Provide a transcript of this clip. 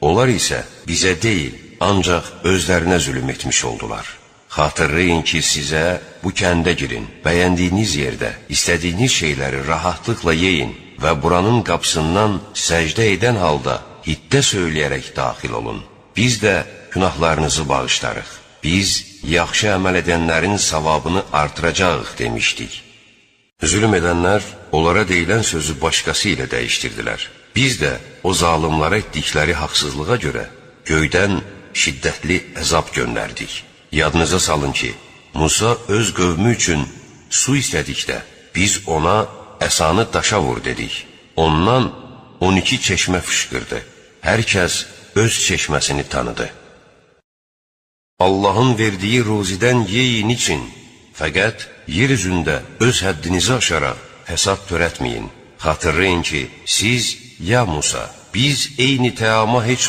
Onlar isə bizə deyil, ancaq özlərinə zülm etmiş oldular. Xatırlayın ki, sizə bu kəndə girin, bəyəndiyiniz yerdə istədiyiniz şeyləri rahatlıqla yeyin və buranın qapısından səcdə edən halda hittə söyləyərək daxil olun. Biz də günahlarınızı bağışlarıq. Biz yaxşı əməl edənlərin savabını artıracağıq demişdik. Zülm edənlər onlara deyilən sözü başqası ilə dəyişdirdilər. Biz də o zalimlara etdikləri haqsızlığa görə göydən şiddətli əzab göndərdik. Yadınıza salın ki, Musa öz qövmü üçün su istədikdə biz ona əsanı daşa vur dedik. Ondan 12 çeşmə fışqırdı. Hər kəs öz çeşməsini tanıdı. Allahın verdiyi ruzidən yeyin için, fəqət yer üzündə öz həddinizi aşaraq hesab törətməyin. Xatırlayın ki, siz, ya Musa, biz eyni təama heç